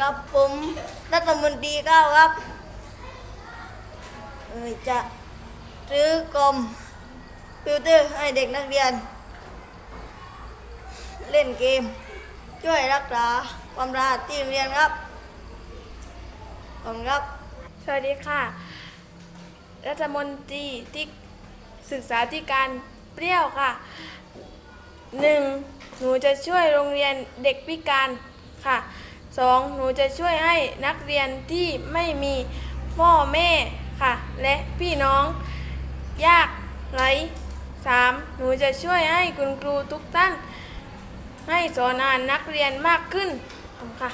ครับ ผมรัฐมนตรีก้าวครับ เอ่ยจะซื้อกลมพิวเตอร์ให้เด็กนักเรียน เล่นเกม ช่วยรักษาความสะอาดที่โรงเรียนครับขอบคุณครับ สวัสดีค่ะ รัฐมนตรีที่ศึกษาธิการเปรี้ยวค่ะหนึ่งหนูจะช่วยโรงเรียนเด็กพิการค่ะ สองหนูจะช่วยให้นักเรียนที่ไม่มีพ่อแม่ค่ะ และพี่น้อง ยากไร้สามหนูจะช่วยให้คุณครูทุกท่าน ให้สอนอ่านนักเรียนมากขึ้นขอบค่ะ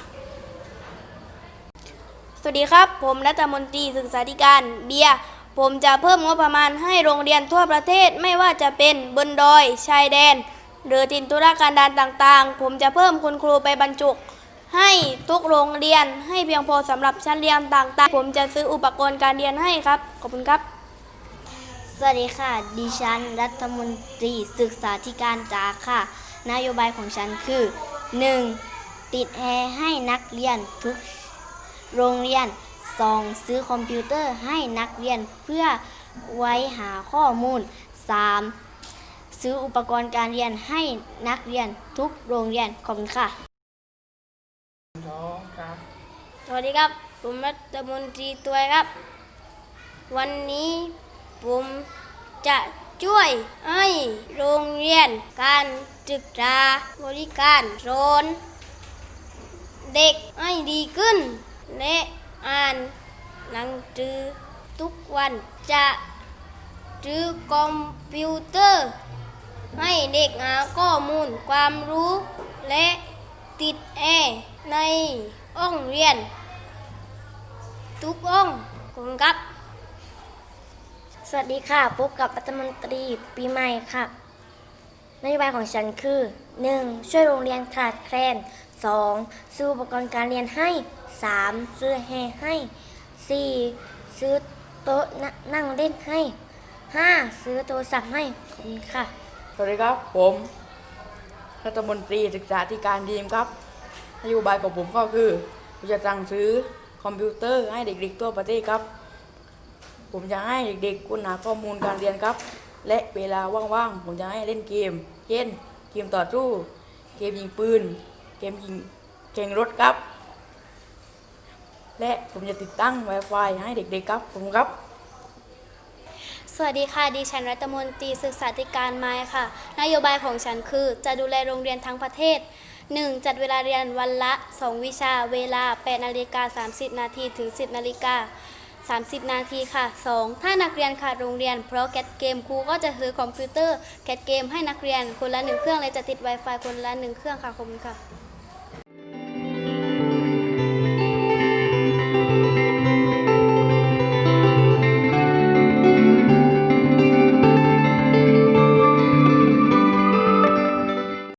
สวัสดีครับ ผมรัฐมนตรีศึกษาธิการเบียร์ผมจะเพิ่มงบประมาณให้โรงเรียนทั่วประเทศไม่ว่าจะเป็นบนดอย ชายแดน หรือถิ่นธุรกันดารต่างๆ ผมจะเพิ่มคุณครูไปบรรจุ ให้ทุกโรงเรียนให้เพียงพอสำหรับชั้นเรียนต่างๆ ผมจะซื้ออุปกรณ์การเรียนให้ครับ ขอบคุณครับ สวัสดีค่ะ ดิฉันรัฐมนตรีศึกษาธิการจาค่ะ นโยบายของฉันคือ 1. ติดแอร์ให้นักเรียนทุกโรงเรียน 2. ซื้อคอมพิวเตอร์ให้นักเรียนเพื่อไว้หาข้อมูล 3. ซื้ออุปกรณ์การเรียนให้นักเรียนทุกโรงเรียนขอบคุณค่ะ ส วัสดีครับ ผมรัฐมนตรีตัวครับ วันนี้ผมจะช่วยให้โรงเรียนการศึกษาบริการสอนเด็กให้ดีขึ้น และอ่านหนังสือทุกวันจะซื้อคอมพิวเตอร์ ให้เด็กหาข้อมูลความรู้และติดแอร์ในห้องเรียน ทุกองคุณครับ สวัสดีค่ะ พบกับรัฐมนตรีปีใหม่ค่ะนโยบายของฉันคือ 1. ช่วยโรงเรียนขาดแคลน 2. ซื้ออุปกรณ์การเรียนให้ 3. ซื้อแฮให้ 4. ซื้อโต๊ะนนั่งเล่นให้ 5. ซื้อโทรศัพท์ให้ขอบคุณค่ะ สวัสดีครับ ผมรัฐมนตรีศึกษาธิการดีมครับนโยบายของผมก็คือผมจะสั่งซื้อ คอมพิวเตอร์ให้เด็กๆ ทั่วประเทศครับ ผมจะให้เด็กๆค้นหาข้อมูลการเรียนครับ และเวลาว่างๆ ผมจะให้เล่นเกม เช่น เกมต่อสู้ เกมยิงปืน เกมยิงแข่งรถครับ และผมจะติดตั้ง Wi-Fi ให้เด็กๆครับผมครับสวัสดีค่ะดิฉันรัฐมนตรีศึกษาธิการไม้ค่ะ นโยบายของฉันคือจะดูแลโรงเรียนทั้งประเทศ 1. จัดเวลาเรียนวันละ 2 วิชาเวลา8นาฬิกา30 นาทีถึง 10นาฬิกา30 นาทีค่ะ 2. ถ้านักเรียนขาดโรงเรียน เพราะแคทเกมครูก็จะซื้อคอมพิวเตอร์แคทเกมให้นักเรียนคนละหนึ่งเครื่องเลยจะติด Wi-Fi คนละหนึ่งเครื่องค่ะขอบคุณค่ะ